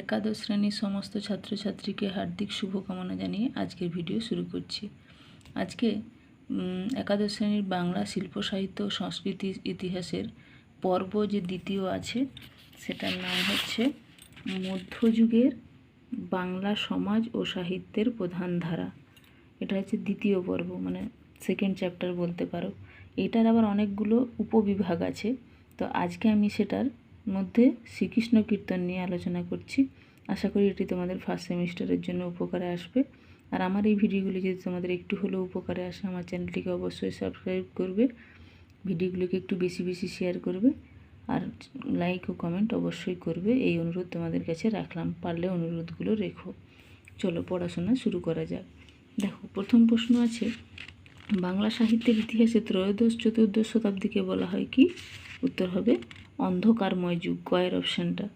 একাদশ শ্রেণির সমস্ত ছাত্রছাত্রীকে হার্দিক শুভকামনা জানিয়ে আজকের ভিডিও শুরু করছি। আজকে একাদশ শ্রেণির বাংলা শিল্প, সাহিত্য সংস্কৃতি ইতিহাসের পর্ব যে দ্বিতীয় আছে, সেটার নাম হচ্ছে মধ্যযুগের বাংলা সমাজ ও সাহিত্যের প্রধান ধারা। এটা হচ্ছে দ্বিতীয় পর্ব মানে সেকেন্ড চ্যাপ্টার বলতে পারো। এটার আবার অনেকগুলো উপবিভাগ আছে। তো আজকে আমি সেটার মধ্যে শ্রীকৃষ্ণ কীর্তন নিয়ে আলোচনা করছি। আশা করি এটি তোমাদের ফার্স্ট সেমিস্টারের জন্য উপকারে আসবে। আর আমার এই ভিডিওগুলি যদি তোমাদের একটু হলেও উপকারে আসে, আমার চ্যানেলটিকে অবশ্যই সাবস্ক্রাইব করবে। ভিডিওগুলোকে একটু বেশি বেশি শেয়ার করবে। আর লাইক ও কমেন্ট অবশ্যই করবে। এই অনুরোধ তোমাদের কাছে রাখলাম। পারলে অনুরোধগুলো রেখো। চলো পড়াশোনা শুরু করা যাক। দেখো, প্রথম প্রশ্ন আছে, বাংলা সাহিত্যের ইতিহাসে ত্রয়োদশ চতুর্দশ শতাব্দীকে বলা হয় কি? উত্তর হবে অন্ধকারময় যুগ গয়ের অপশানটা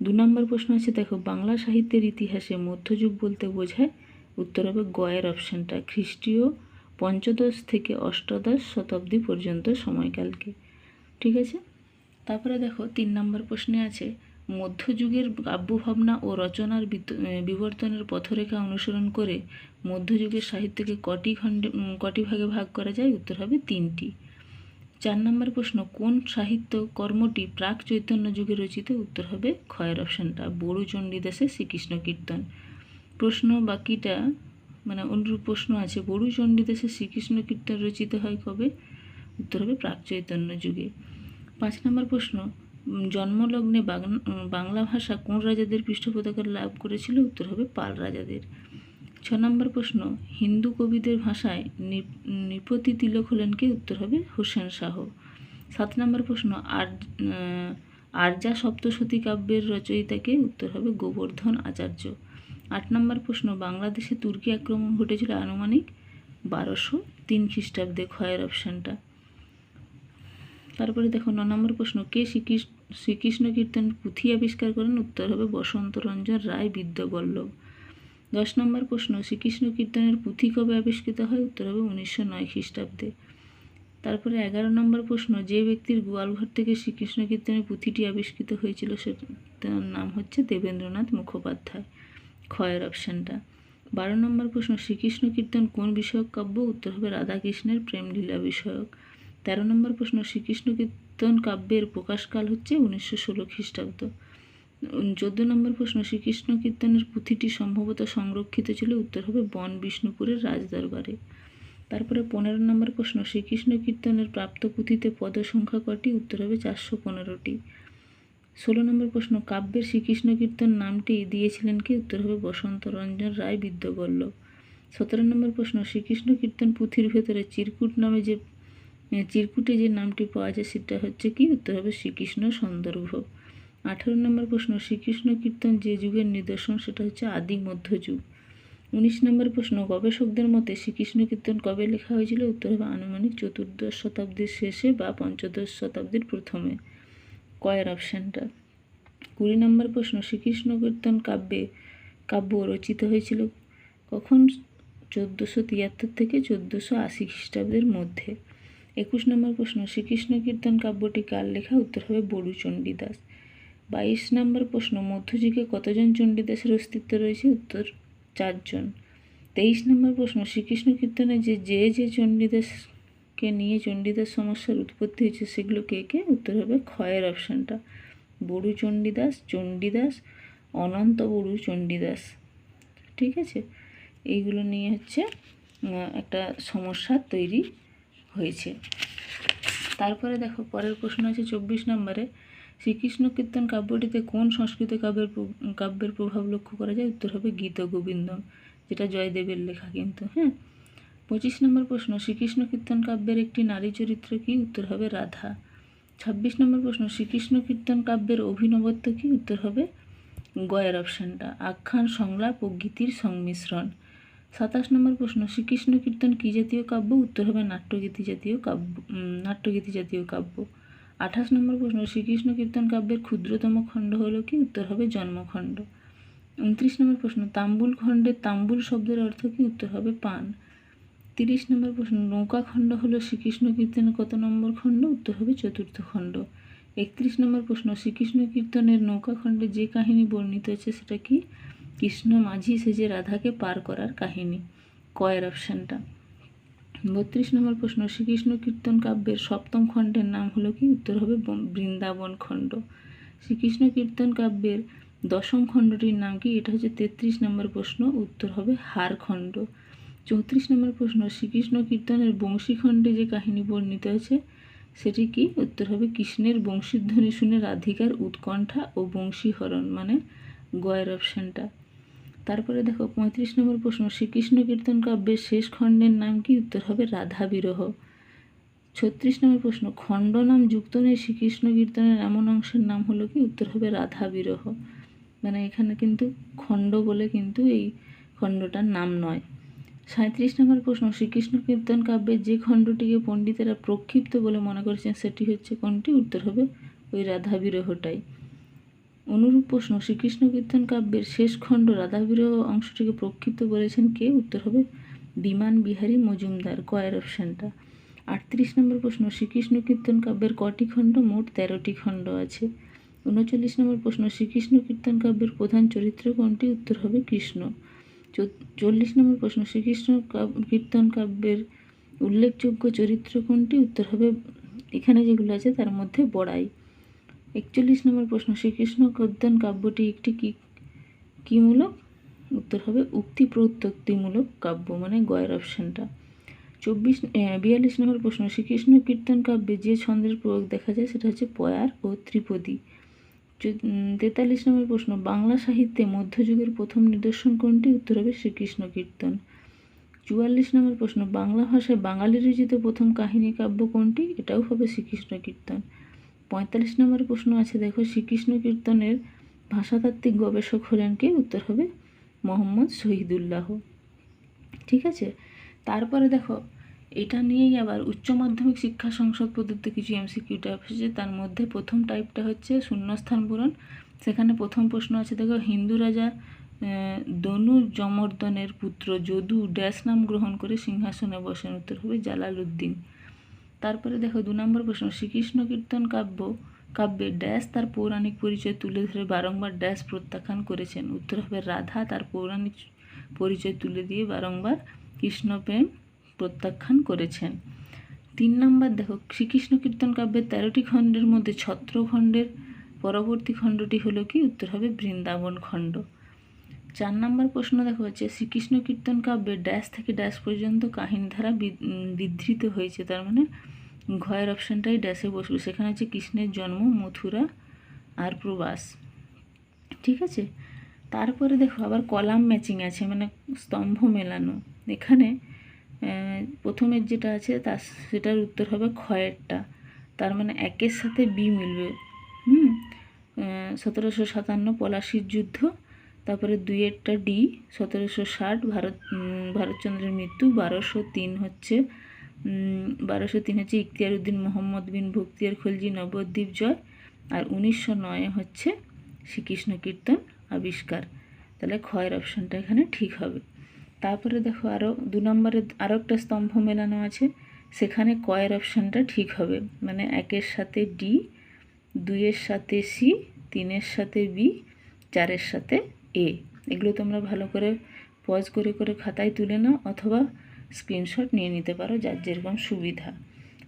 দু নম্বর প্রশ্ন আছে দেখো, বাংলা সাহিত্যের ইতিহাসে মধ্যযুগ বলতে বোঝায় উত্তর হবে গয়ের অপশানটা খ্রিস্টীয় পঞ্চদশ থেকে অষ্টাদশ শতাব্দী পর্যন্ত সময়কালকে। ঠিক আছে? তারপরে দেখো, তিন নম্বর প্রশ্নে আছে, মধ্যযুগের কাব্যভাবনা ও রচনার বিবর্তনের পথরেখা অনুসরণ করে মধ্যযুগের সাহিত্যকে কটি খণ্ডে কটি ভাগে ভাগ করা যায়? উত্তর হবে তিনটি। চার নম্বর প্রশ্ন, কোন সাহিত্য কর্মটি প্রাক চৈতন্য যুগে রচিত? উত্তর হবে ক্ষয়ের অপশানটা, বড়ু চণ্ডীদাসের শ্রীকৃষ্ণ কীর্তন। প্রশ্ন বাকিটা মানে অনুরূপ প্রশ্ন আছে, বড়ু চণ্ডীদাসের শ্রীকৃষ্ণ কীর্তন রচিত হয় কবে? উত্তর হবে প্রাক চৈতন্য যুগে। পাঁচ নম্বর প্রশ্ন জন্মলগ্নে বাংলা ভাষা কোন রাজাদের পৃষ্ঠপোষকতা লাভ করেছিল? উত্তর হবে পাল রাজাদের। ছ নম্বর প্রশ্ন, হিন্দু কবিদের ভাষায় নৃপতি তিলক হলেন কি? উত্তর হবে হোসেন শাহ। সাত নম্বর প্রশ্ন, আর আর্যা সপ্তশতী কাব্যের রচয়িতাকে উত্তর হবে গোবর্ধন আচার্য। আট নম্বর প্রশ্ন, বাংলাদেশে তুর্কি আক্রমণ ঘটেছিল আনুমানিক বারোশো তিন খ্রিস্টাব্দে ক্ষয়ের অপশানটা। তারপরে দেখো, ন নম্বর প্রশ্ন, কে শ্রীকৃষ্ণ শ্রীকৃষ্ণ কীর্তন পুঁথি আবিষ্কার করেন? উত্তর হবে বসন্ত রঞ্জন রায় বিদ্যাবল্লভ। দশ নম্বর প্রশ্ন, শ্রীকৃষ্ণ কীর্তনের পুঁথি কবে আবিষ্কৃত হয়? উত্তর হবে উনিশশো নয় খ্রিস্টাব্দে। তারপরে এগারো নম্বর প্রশ্ন, যে ব্যক্তির গোয়ালঘর থেকে শ্রীকৃষ্ণ কীর্তনের পুঁথিটি আবিষ্কৃত হয়েছিল সে তার নাম হচ্ছে দেবেন্দ্রনাথ মুখোপাধ্যায়। ক্ষয়ের অপশানটা। বারো নম্বর প্রশ্ন, শ্রীকৃষ্ণ কীর্তন কোন বিষয়ক কাব্য? উত্তর হবে রাধাকৃষ্ণের প্রেমলীলা বিষয়ক। তেরো নম্বর প্রশ্ন, শ্রীকৃষ্ণ কীর্তন কাব্যের প্রকাশকাল হচ্ছে উনিশশো ষোলো খ্রিস্টাব্দ। চোদ্দ নম্বর প্রশ্ন, শ্রীকৃষ্ণ কীর্তনের পুঁথিটি সম্ভবত সংরক্ষিত ছিল, উত্তর হবে বন বিষ্ণুপুরের রাজদরবারে। তারপরে পনেরো নম্বর প্রশ্ন, শ্রীকৃষ্ণ কীর্তনের প্রাপ্ত পুঁথিতে পদ সংখ্যা কটি? উত্তর হবে চারশো পনেরোটি। ষোলো নম্বর প্রশ্ন, কাব্যের শ্রীকৃষ্ণ কীর্তন নামটি দিয়েছিলেন কি? উত্তর হবে বসন্ত রঞ্জন রায় বিদ্যাবল্লভ সতেরো নম্বর প্রশ্ন, শ্রীকৃষ্ণ কীর্তন পুঁথির ভেতরে চিরকুট নামে যে, চিরকুটে যে নামটি পাওয়া যায়, সেটা হচ্ছে কি? উত্তর হবে শ্রীকৃষ্ণ সন্দর্ভ। আঠারো নম্বর প্রশ্ন, শ্রীকৃষ্ণ কীর্তন যে যুগের নিদর্শন, সেটা হচ্ছে আদি মধ্যযুগ উনিশ নম্বর প্রশ্ন, গবেষকদের মতে শ্রীকৃষ্ণ কীর্তন কবে লেখা হয়েছিল? উত্তর হবে আনুমানিক চতুর্দশ শতাব্দীর শেষে বা পঞ্চদশ শতাব্দীর প্রথমে। কয়ের অপশানটা। কুড়ি নম্বর প্রশ্ন, শ্রীকৃষ্ণ কীর্তন কাব্যে কাব্য রচিত হয়েছিল কখন? চোদ্দোশো তিয়াত্তর থেকে চোদ্দোশো আশি খ্রিস্টাব্দের মধ্যে। একুশ নম্বর প্রশ্ন, শ্রীকৃষ্ণ কীর্তন কাব্যটি কার লেখা? উত্তর হবে বড়ু চণ্ডীদাস বাইশ নম্বর প্রশ্ন, মধ্যযুগে কতজন চণ্ডীদাসের অস্তিত্ব রয়েছে? উত্তর, চারজন। তেইশ নম্বর প্রশ্ন, শ্রীকৃষ্ণ কীর্তনে যে যে যে চণ্ডীদাসকে নিয়ে চণ্ডীদাস সমস্যার উৎপত্তি হয়েছে, সেগুলো কে কে? উত্তর হবে ক্ষয়ের অপশানটা। বড়ু চণ্ডীদাস চণ্ডীদাস অনন্ত বড়ু চণ্ডীদাস ঠিক আছে? এইগুলো নিয়ে হচ্ছে একটা সমস্যা তৈরি হয়েছে। তারপরে দেখো, পরের প্রশ্ন আছে চব্বিশ নম্বরে। শ্রীকৃষ্ণ কীর্তন কাব্যটিতে কোন সংস্কৃত কাব্যের কাব্যের প্রভাব লক্ষ্য করা যায়? উত্তর হবে গীত গোবিন্দম, যেটা জয়দেবের লেখা কিন্তু হ্যাঁ? পঁচিশ নম্বর প্রশ্ন, শ্রীকৃষ্ণ কীর্তন কাব্যের একটি নারী চরিত্র কি? উত্তর হবে রাধা। ছাব্বিশ নম্বর প্রশ্ন, শ্রীকৃষ্ণ কীর্তন কাব্যের অভিনবত্ব কি? উত্তর হবে গয়ের অপশানটা, আখ্যান, সংলাপ ও গীতির সংমিশ্রণ। সাতাশ নম্বর প্রশ্ন, শ্রীকৃষ্ণ কীর্তন কী জাতীয় কাব্য? উত্তর হবে নাট্যগীতি জাতীয় কাব্য নাট্যগীতি জাতীয় কাব্য। আঠাশ নম্বর প্রশ্ন, শ্রীকৃষ্ণ কীর্তন কাব্যের ক্ষুদ্রতম খণ্ড হলো কি? উত্তর হবে জন্মখণ্ড। উনত্রিশ নম্বর প্রশ্ন, তাম্বুল খণ্ডের তাম্বুল শব্দের অর্থ কি? উত্তর হবে পান। তিরিশ নম্বর প্রশ্ন, নৌকা খণ্ড হলো শ্রীকৃষ্ণ কীর্তনের কত নম্বর খণ্ড? উত্তর হবে চতুর্থ খণ্ড। একত্রিশ নম্বর প্রশ্ন, শ্রীকৃষ্ণ কীর্তনের নৌকাখণ্ডে যে কাহিনী বর্ণিত হয়েছে সেটা কি? কৃষ্ণ মাঝি সেজে রাধাকে পার করার কাহিনী। কয়ের অপশানটা। বত্রিশ নম্বর প্রশ্ন, শ্রীকৃষ্ণ কীর্তন কাব্যের সপ্তম খণ্ডের নাম হলো কি? উত্তর হবে বন- বৃন্দাবন খণ্ড। শ্রীকৃষ্ণ কীর্তন কাব্যের দশম খণ্ডটির নাম কি? এটা হচ্ছে তেত্রিশ নম্বর প্রশ্ন, উত্তর হবে হার খণ্ড। চৌত্রিশ নম্বর প্রশ্ন, শ্রীকৃষ্ণ কীর্তনের বংশীখণ্ডে যে কাহিনী বর্ণিত আছে, সেটি কি? উত্তর হবে কৃষ্ণের বংশীধ্বনি শুনে রাধিকার উৎকণ্ঠা ও বংশীহরণ মানে গয়ের অপশানটা। তারপরে দেখো পঁয়ত্রিশ নম্বর প্রশ্ন, শ্রীকৃষ্ণ কীর্তন কাব্যের শেষ খণ্ডের নাম কি? উত্তর হবে রাধা বিরহ। ছত্রিশ নম্বর প্রশ্ন, খণ্ড নাম যুক্ত নেই শ্রীকৃষ্ণ কীর্তনের এমন অংশের নাম হলো কি? উত্তর হবে রাধা বিরহ। মানে এখানে কিন্তু খণ্ড বলে কিন্তু এই খণ্ডটার নাম নয়। সাঁত্রিশ নম্বর প্রশ্ন, শ্রীকৃষ্ণ কীর্তন কাব্যের যে খণ্ডটিকে পণ্ডিতেরা প্রক্ষিপ্ত বলে মনে করেছেন, সেটি হচ্ছে কোনটি? উত্তর হবে ওই রাধা বিরহটাই। অনুরূপ প্রশ্ন, শ্রীকৃষ্ণ কীর্তন কাব্যের শেষ খণ্ড রাধা বিরহ অংশটিকে প্রক্ষিপ্ত বলেছেন কে? উত্তর হবে বিমান বিহারী মজুমদার। কয়ের অপশানটা। আটত্রিশ নম্বর প্রশ্ন, শ্রীকৃষ্ণ কীর্তন কাব্যের কটি খণ্ড? মোট তেরোটি খণ্ড আছে। উনচল্লিশ নম্বর প্রশ্ন, শ্রীকৃষ্ণ কীর্তন কাব্যের প্রধান চরিত্র কোনটি? উত্তর হবে কৃষ্ণ। চল্লিশ নম্বর প্রশ্ন, শ্রীকৃষ্ণ কীর্তন কাব্যের উল্লেখযোগ্য চরিত্র কোনটি? উত্তর হবে, এখানে যেগুলো আছে তার মধ্যে বড়াই। একচল্লিশ নম্বর প্রশ্ন, শ্রীকৃষ্ণ কীর্তন কাব্যটি একটি কি, কীমূলক? উত্তর হবে উক্তি প্রত্যক্তিমূলক কাব্য মানে গয়ের অপশানটা। চব্বিশ বিয়াল্লিশ নম্বর প্রশ্ন, শ্রীকৃষ্ণ কীর্তন কাব্যে যে ছন্দের প্রয়োগ দেখা যায় সেটা হচ্ছে পয়ার ও ত্রিপদী। তেতাল্লিশ নম্বর প্রশ্ন, বাংলা সাহিত্যে মধ্যযুগের প্রথম নিদর্শন কোনটি? উত্তর হবে শ্রীকৃষ্ণ কীর্তন। চুয়াল্লিশ নম্বর প্রশ্ন, বাংলা ভাষায় বাঙালি রচিত প্রথম কাহিনী কাব্য কোনটি? এটাও হবে শ্রীকৃষ্ণ কীর্তন। পঁয়তাল্লিশ নম্বর প্রশ্ন আছে, দেখো, শ্রীকৃষ্ণ কীর্তনের ভাষাতাত্ত্বিক গবেষক হলেন কে? উত্তর হবে মোহাম্মদ শহীদুল্লাহ। ঠিক আছে? তারপরে দেখো, এটা নিয়েই আবার উচ্চ মাধ্যমিক শিক্ষা সংসদ প্রদত্ত কিছু এমসিকিউ টাইপ এসেছে, তার মধ্যে প্রথম টাইপটা হচ্ছে শূন্যস্থান পূরণ। সেখানে প্রথম প্রশ্ন আছে, দেখো, হিন্দু রাজা দনু জমর্দনের পুত্র যদু ড্যাশ নাম গ্রহণ করে সিংহাসনে বসেন। উত্তর হবে জালালউদ্দিন। তারপরে দেখো দু নম্বর প্রশ্ন, শ্রীকৃষ্ণ কীর্তন কাব্য, কাব্যে ড্যাশ তার পৌরাণিক পরিচয় তুলে ধরে বারংবার ড্যাশ প্রত্যাখ্যান করেছেন। উত্তর হবে রাধা তার পৌরাণিক পরিচয় তুলে দিয়ে বারংবার কৃষ্ণপ্রেম প্রত্যাখ্যান করেছেন। তিন নম্বর দেখো, শ্রীকৃষ্ণ কীর্তন কাব্যের তেরোটি খণ্ডের মধ্যে ছত্র খণ্ডের পরবর্তী খণ্ডটি হলো কি? উত্তর হবে বৃন্দাবন খণ্ড। চার নম্বর প্রশ্ন দেখা হচ্ছে, শ্রীকৃষ্ণ কীর্তন কাব্যে ড্যাশ থেকে ড্যাশ পর্যন্ত কাহিনী ধারা বিধৃত হয়েছে। তার মানে ঘয়ের অপশানটাই ড্যাশে বসবে। সেখানে হচ্ছে কৃষ্ণের জন্ম, মথুরা আর প্রবাস। ঠিক আছে? তারপরে দেখো আবার কলাম ম্যাচিং আছে মানে স্তম্ভ মেলানো। এখানে প্রথমের যেটা আছে, তার, সেটার উত্তর হবে ক্ষয়েরটা। তার মানে একের সাথে বি মিলবে। হুম? সতেরোশো সাতান্ন পলাশির যুদ্ধ তারপরে দুইয়েরটা ডি, সতেরোশো ষাট, ভারত ভারতচন্দ্রের মৃত্যু, বারোশো তিন হচ্ছে বারোশো তিন হচ্ছে ইখতিয়ার উদ্দিন মোহাম্মদ বিন ভক্তিয়ার খলজি নবদ্বীপ জয়, আর উনিশশো নয়ে হচ্ছে শ্রীকৃষ্ণ কীর্তন আবিষ্কার। তাহলে ক্ষয়ের অপশানটা এখানে ঠিক হবে। তারপরে দেখো আরও দু নম্বরে আরও একটা স্তম্ভ মেলানো আছে, সেখানে কয়ের অপশানটা ঠিক হবে। মানে একের সাথে ডি, দুইয়ের সাথে সি, তিনের সাথে বি, চারের সাথে এ এগুলো তোমরা ভালো করে পজ করে করে খাতায় তুলে নাও অথবা স্ক্রিনশট নিয়ে নিতে পারো যার যেরকম সুবিধা।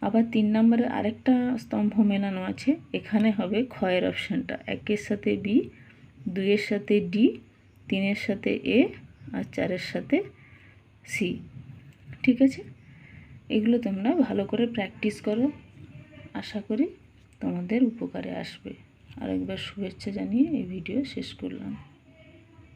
আবার তিন নম্বরে আরেকটা স্তম্ভ মেলানো আছে, এখানে হবে ক্ষয়ের অপশানটা। একের সাথে বি দুইয়ের সাথে ডি তিনের সাথে এ আর চারের সাথে সি ঠিক আছে? এগুলো তোমরা ভালো করে প্র্যাকটিস করো। আশা করি তোমাদের উপকারে আসবে। আরেকবার শুভেচ্ছা জানিয়ে এই ভিডিও শেষ করলাম।